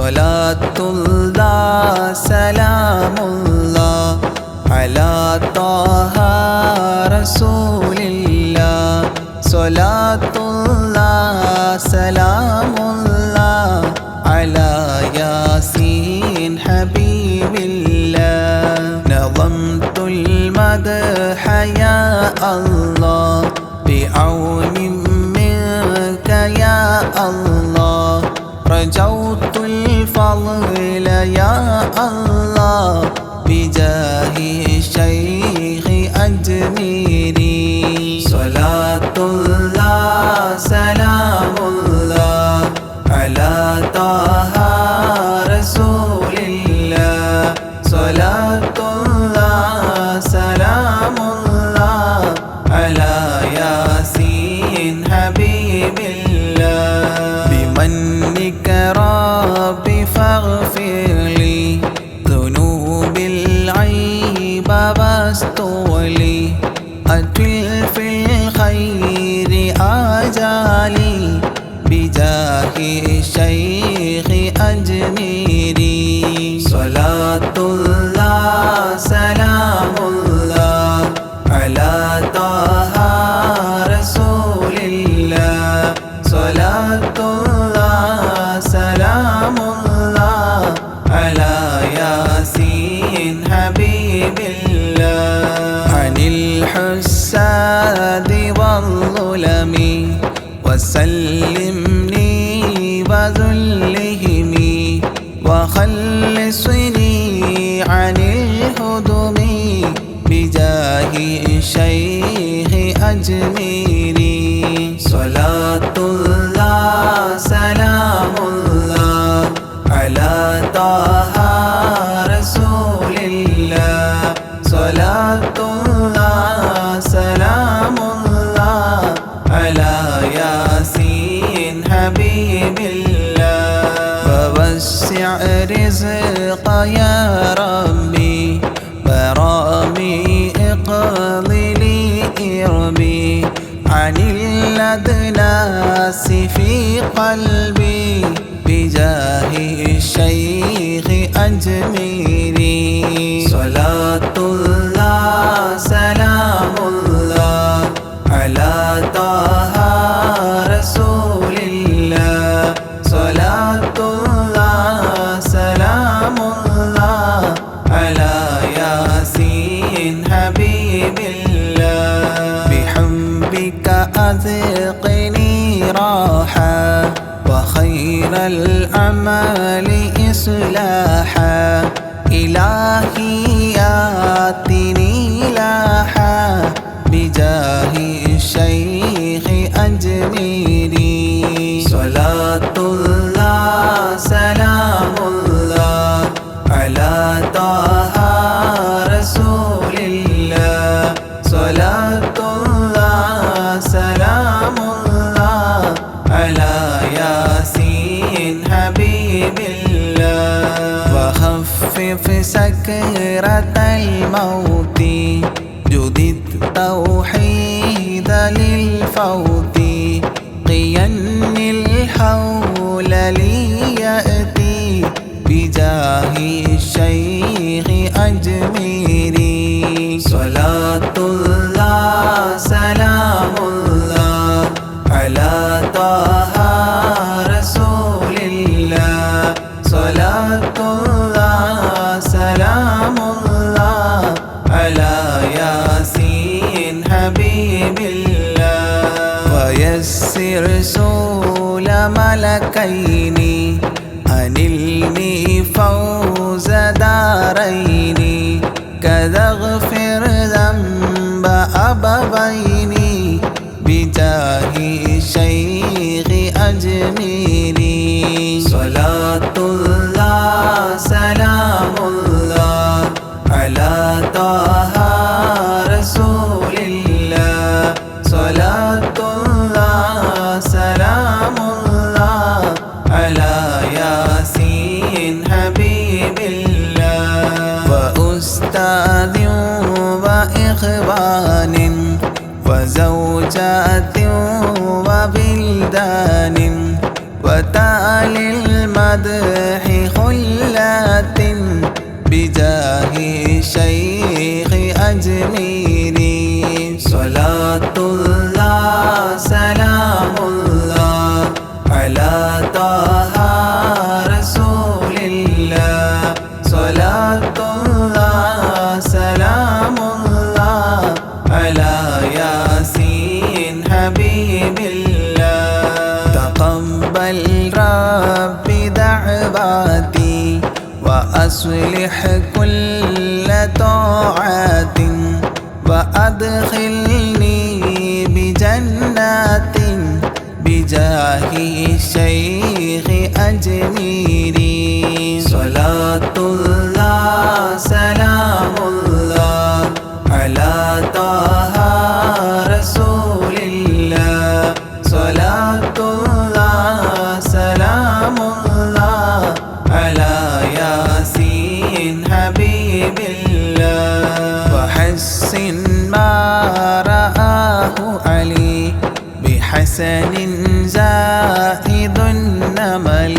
صلاة الله سلام الله على طه رسول الله صلاة الله سلام الله على ياسين حبيب الله نظمت المدح يا الله بعون منك يا الله رجوت الفضل يا الله بجاه الشيخ أجميري. صلاة الله سلام الله على طه الشيخ أجميري صلاة الله سلام الله. على طه رسول الله. صلاة الله سلام الله. على ياسين حبيب الله. عن الحساد والظلم. وسلمني وخلصني عن الهدم بجاه الشيخ أجميري صلاة الله سلام الله على طه رزق يا ربي برامي اقضي لي إربي عن الأدناس في قلبي بجاه الشيخ أجميري صلاة وخير الأعمال إصلاحا. إلهي آتني لاحا بجاه الشيخ أجميري صلاة الله سلام الله على طه رسول الله. صلاة الله سلام الله على ياسين وخفف سكرة الموت. جدد توحيد للفوت. قين الحول ليأتي. بجاه الشيخ أجميري صلاة الله سلام الله على طه ويسر سول ملكين أنلني فوز دارين. كذا اغفر ذنب أبوين بجاه الشيخ أجميري صلاة الله سلام الله على طه رسول الله. صلاة وزوجات وبلدان المال المدح خلة بجاه شيخ أجميري صلاة الله سلام الله على طه وأصلح كل طاعات وأدخلني حبيب الله وحسن ما رآه علي. بحسن زائد النمل.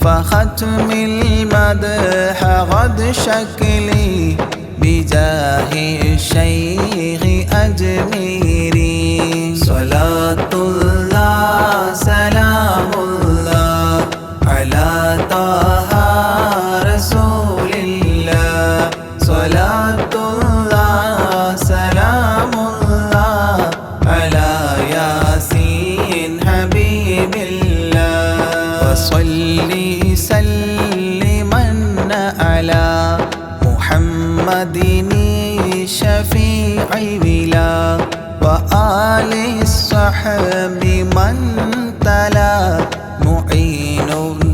فختم المدح غد شكلي. بجاه الشيخ أجميري صلاة الله سلام الله. على طه محمد شفيع بلا وآل الصحب من تلا معين